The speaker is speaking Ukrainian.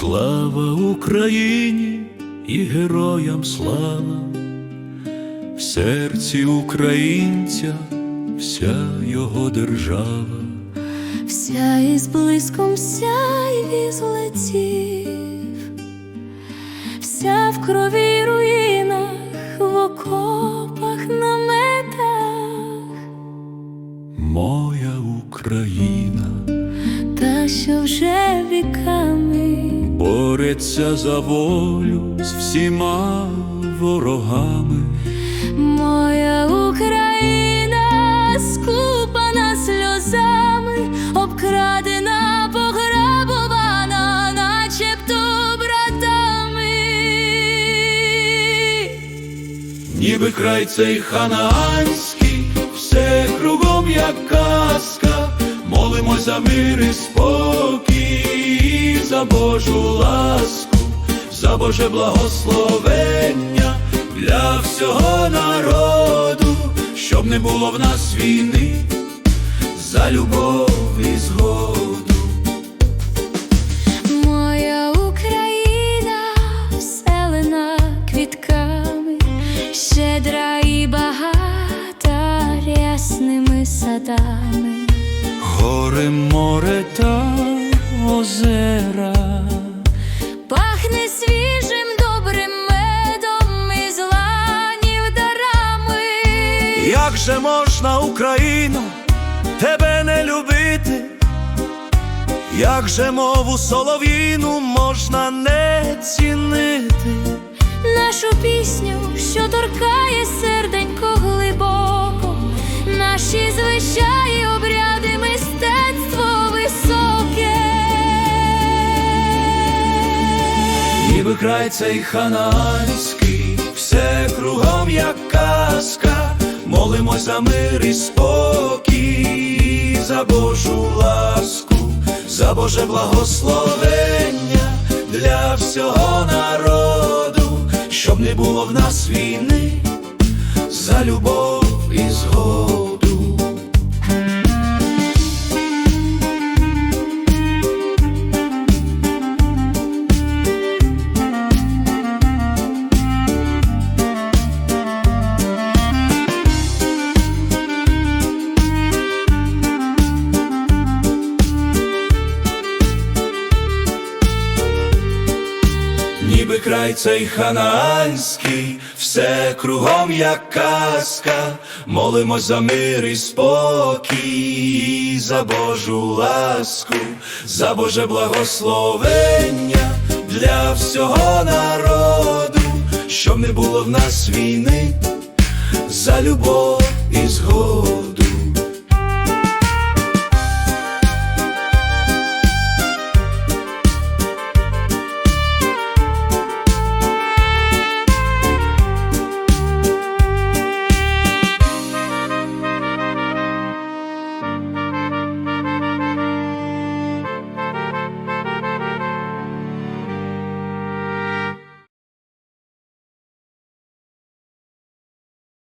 Слава Україні і героям слава, в серці українця вся його держава. Вся із блиском сяйві злетів, вся в крові руїнах, в окопах, наметах, Моя Україна! Та що вже віками бореться за волю з всіма ворогами. моя Україна скупана сльозами, обкрадена, пограбована, начебто братами. Ніби край цей ханаанський, все кругом як казка, молимо за мир і спокій, за Божу ласку, за Боже благословення для всього народу, щоб не було в нас війни, за любов і згоду. Моя Україна вселена квітками, щедра і багата рясними садами. Гори, море та озера. Пахне свіжим добрим медом і зланів дарами. Як же можна, Україно, тебе не любити? Як же мову солов'їну можна не цінити? Нашу пісню, що торкає серденько Ніби край цей ханаанський, все кругом як казка, молимо за мир і спокій, за Божу ласку, за Боже благословення для всього народу, щоб не було в нас війни, за любов і згоду. Ніби край цей ханаанський, все кругом як казка, молимо за мир і спокій, за Божу ласку, за Боже благословення для всього народу, щоб не було в нас війни, за любов і згоду.